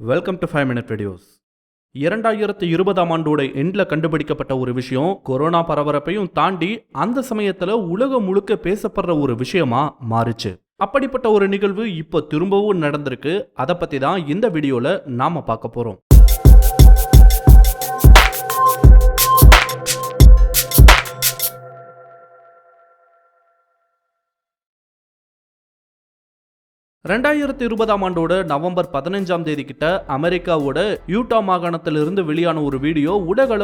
Welcome to five minute videos இரண்டாயிரத்து இருபதாம் ஆண்டோட எண்டில் கண்டுபிடிக்கப்பட்ட ஒரு விஷயம் கொரோனா பரபரப்பையும் தாண்டி அந்த சமயத்தில் உலகம் முழுக்க பேசப்படுற ஒரு விஷயமா மாறுச்சு. அப்படிப்பட்ட ஒரு நிகழ்வு இப்போ திரும்பவும் நடந்திருக்கு. அதை பற்றி தான் இந்த வீடியோவில் நாம் பார்க்க போகிறோம் ரெண்டாயிரத்தி இருபதாம் ஆண்டோட நவம்பர் பதினஞ்சாம் தேதி கிட்ட அமெரிக்காவோட யூட்டா மாகாணத்திலிருந்து வெளியான ஒரு வீடியோ உலக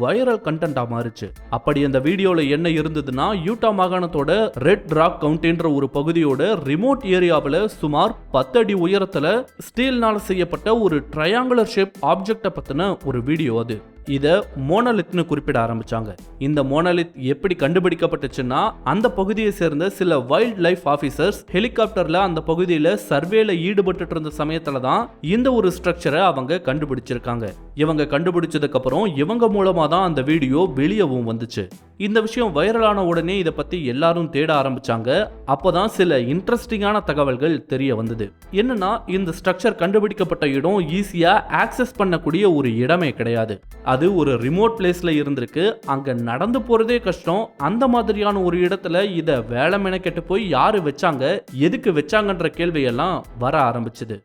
வைரல் கண்டென்ட்டா மாறுச்சு. அப்படி அந்த வீடியோல என்ன இருந்ததுன்னா யூட்டா மாகாணத்தோட ரெட் ராக் கவுண்டின்ற ஒரு பகுதியோட ரிமோட் ஏரியாவில் சுமார் பத்து அடி உயரத்துல ஸ்டீல்னால செய்யப்பட்ட ஒரு ட்ரையாங்குலர் ஷேப் ஆப்ஜெக்டை பத்தின ஒரு வீடியோ அது. இதை மோனலித்னு குறிப்பிட ஆரம்பிச்சாங்க. இந்த மோனலித் எப்படி கண்டுபிடிக்கப்பட்டுச்சுன்னா அந்த பகுதியை சேர்ந்த சில வைல்ட் லைஃப் ஆஃபீஸர்ஸ் ஹெலிகாப்டர்ல அந்த பகுதியில சர்வேல ஈடுபட்டு இருந்த சமயத்துல தான் இந்த ஒரு ஸ்ட்ரக்சரை அவங்க கண்டுபிடிச்சிருக்காங்க. இவங்க கண்டுபிடிச்சதுக்கு அப்புறம் இவங்க மூலமா தான் அந்த வீடியோ வெளியவும் வந்துச்சு. இந்த விஷயம் வைரலான உடனே இதை பத்தி எல்லாரும் தேட ஆரம்பிச்சாங்க. அப்போதான் சில இன்ட்ரெஸ்டிங்கான தகவல்கள் தெரிய வந்தது. என்னன்னா இந்த ஸ்ட்ரக்சர் கண்டுபிடிக்கப்பட்ட இடம் ஈஸியா ஆக்சஸ் பண்ணக்கூடிய ஒரு இடமே கிடையாது. அது ஒரு ரிமோட் பிளேஸ்ல இருந்திருக்கு. அங்க நடந்து போறதே கஷ்டம். அந்த மாதிரியான ஒரு இடத்துல இதை வேலை மெனக்கெட்டு போய் யாரு வச்சாங்க எதுக்கு வச்சாங்கன்ற கேள்வியெல்லாம் வர ஆரம்பிச்சது.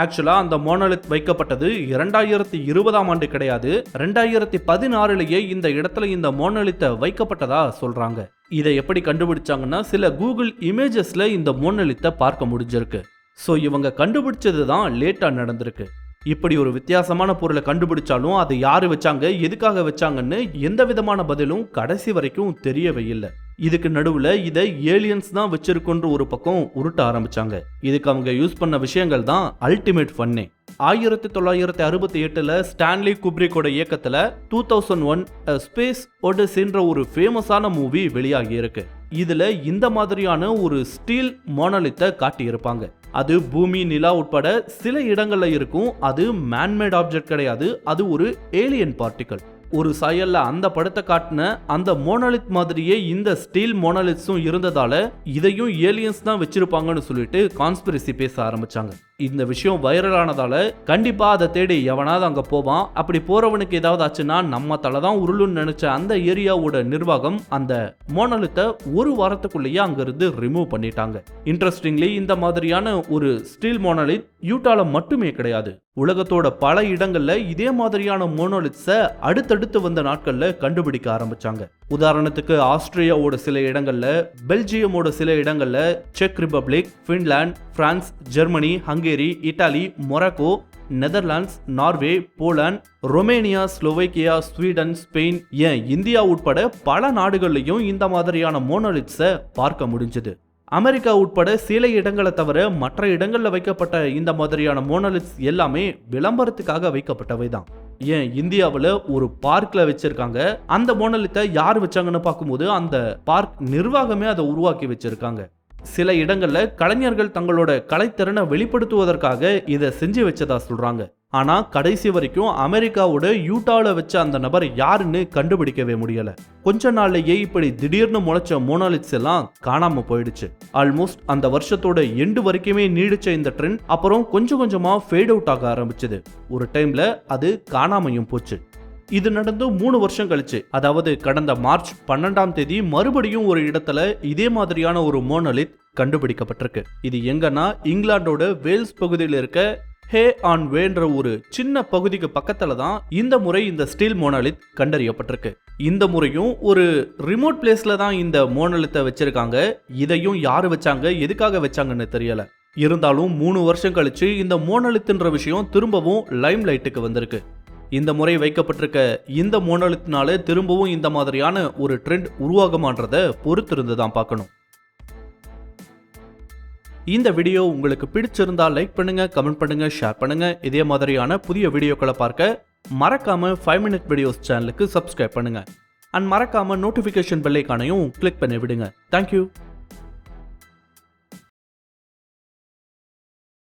ஆக்சுவலாக அந்த மோனலித் வைக்கப்பட்டது இரண்டாயிரத்தி இருபதாம் ஆண்டு கிடையாது. ரெண்டாயிரத்தி பதினாறுலேயே இந்த இடத்துல இந்த மோனலித்தை வைக்கப்பட்டதா சொல்கிறாங்க இதை எப்படி கண்டுபிடிச்சாங்கன்னா சில கூகுள் இமேஜஸில் இந்த மோனலித்தை பார்க்க முடிஞ்சிருக்கு. ஸோ இவங்க கண்டுபிடிச்சது தான் லேட்டாக நடந்திருக்கு. இப்படி ஒரு வித்தியாசமான பொருளை கண்டுபிடிச்சாலும் அதை யார் வச்சாங்க எதுக்காக வச்சாங்கன்னு எந்த விதமான பதிலும் கடைசி வரைக்கும் தெரியவே இல்லை. இதுக்கு நடுவில் இதை ஏலியன்ஸ் தான் வச்சிருக்கோன்ற ஒரு பக்கம் உருட்ட ஆரம்பிச்சாங்க. இதுக்கு அவங்க யூஸ் பண்ண விஷயங்கள் தான் அல்டிமேட் ஃபன்னே ஆயிரத்தி தொள்ளாயிரத்தி அறுபத்தி எட்டில் ஸ்டான்லி குப்ரிக்கோட இயக்கத்தில் டூ தௌசண்ட் ஒன் ஸ்பேஸ் ஒடிசின்ற ஒரு ஃபேமஸான மூவி வெளியாகி இருக்கு. இதில் இந்த மாதிரியான ஒரு ஸ்டீல் மோனலித்தை காட்டியிருப்பாங்க. அது பூமி நிலா உட்பட சில இடங்களில் இருக்கும். அது மேன்மேட் ஆப்ஜெக்ட் கிடையாது. அது ஒரு ஏலியன் பார்ட்டிகல் ஒரு சாயல்ல அந்த படத்தை காட்டின அந்த மோனலித் மாதிரியே இந்த ஸ்டீல் மோனலித்ஸும் இருந்ததால இதையும் ஏலியன்ஸ் தான் வச்சிருப்பாங்கன்னு சொல்லிட்டு கான்ஸ்பிரசி பேச ஆரம்பிச்சாங்க. இந்த விஷயம் வைரல் ஆனதால கண்டிப்பா அதை தேடி எவனாவது அங்க போவான். அப்படி போறவனுக்கு ஏதாவது ஆச்சுன்னா நம்ம தலை தான் உருளுன்னு நினைச்ச அந்த ஏரியாவோட நிர்வாகம் அந்த மோனலித்தை ஒரு வாரத்துக்குள்ளேயே அங்கிருந்து ரிமூவ் பண்ணிட்டாங்க. இன்ட்ரெஸ்டிங்லி இந்த மாதிரியான ஒரு ஸ்டீல் மோனலித் யூட்டால மட்டுமே கிடையாது. உலகத்தோட பல இடங்கள்ல இதே மாதிரியான மோனோலிட்ஸை அடுத்தடுத்து வந்த நாட்கள்ல கண்டுபிடிக்க ஆரம்பிச்சாங்க. உதாரணத்துக்கு ஆஸ்திரியாவோட சில இடங்களில் பெல்ஜியமோட சில இடங்களில் check Republic Finland France Germany Hungary Italy Morocco Netherlands Norway Poland Romania Slovakia Sweden Spain ஏன் இந்தியா உட்பட பல நாடுகள்லையும் இந்த மாதிரியான மோனோலிட்ஸை பார்க்க முடிஞ்சது. அமெரிக்கா உட்பட சில இடங்களை தவிர மற்ற இடங்களில் வைக்கப்பட்ட இந்த மாதிரியான மோனலிட்ஸ் எல்லாமே விளம்பரத்துக்காக வைக்கப்பட்டவை தான் ஏன் இந்தியாவில் ஒரு பார்க்கில் வச்சிருக்காங்க. அந்த மோனலித்தை யார் வச்சாங்கன்னு பார்க்கும்போது அந்த பார்க் நிர்வாகமே அதை உருவாக்கி வச்சிருக்காங்க. சில இடங்களில் கலைஞர்கள் தங்களோட கலைத்திறனை வெளிப்படுத்துவதற்காக இதை செஞ்சு வச்சதா சொல்கிறாங்க ஆனால் கடைசி வரைக்கும் அமெரிக்காவோட யூட்டாவில் வச்ச அந்த நபர் யாருன்னு கண்டுபிடிக்கவே முடியலை. கொஞ்ச நாள்லேயே இப்படி திடீர்னு முளைச்ச மோனாலிட்ஸ் எல்லாம் காணாமல் போயிடுச்சு. ஆல்மோஸ்ட் அந்த வருஷத்தோட எண்டு வரைக்குமே நீடிச்ச இந்த ட்ரெண்ட் அப்புறம் கொஞ்சம் கொஞ்சமாக ஃபேட் அவுட் ஆக ஆரம்பிச்சது. ஒரு டைமில் அது காணாமையும் போச்சு. இது நடந்து மூணு வருஷம் கழிச்சு. அதாவது கடந்த மார்ச் பன்னெண்டாம் தேதி மறுபடியும் ஒரு இடத்துல இதே மாதிரியான ஒரு மோனலித் கண்டுபிடிக்கப்பட்டிருக்கு. இது எங்கன்னா இங்கிலாந்தோட வேல்ஸ் பகுதியில் இருக்க ஹே ஆன் வேன்ற ஒரு சின்ன பகுதிக்கு பக்கத்துல தான் இந்த முறை இந்த ஸ்டீல் மோனலித் கண்டறியப்பட்டிருக்கு. இந்த முறையும் ஒரு ரிமோட் பிளேஸ்ல தான் இந்த மோனலித்தை வச்சிருக்காங்க. இதையும் யாரு வச்சாங்க எதுக்காக வச்சாங்கன்னு தெரியல. இருந்தாலும் மூணு வருஷம் கழிச்சு இந்த மோனலித்துன்ற விஷயம் திரும்பவும் லைம் லைட்டுக்கு வந்திருக்கு. இந்த முறை வைக்கப்பட்டிருக்க இந்த மோனலித்தினால திரும்பவும் இந்த மாதிரியான ஒரு ட்ரெண்ட் உருவாகுமான்றதை பொறுத்திருந்து தான் பார்க்கணும். இந்த வீடியோ உங்களுக்கு பிடிச்சிருந்தா லைக் பண்ணுங்க கமெண்ட் பண்ணுங்க ஷேர் பண்ணுங்க. இதே மாதிரியான புதிய வீடியோக்களை பார்க்க மறக்காம ஃபைவ் மினிட் வீடியோஸ் சேனலுக்கு சப்ஸ்கிரைப் பண்ணுங்க. அண்ட் மறக்காம நோட்டிஃபிகேஷன் பெல்லைக்கானையும் கிளிக் பண்ணி விடுங்க. Thank you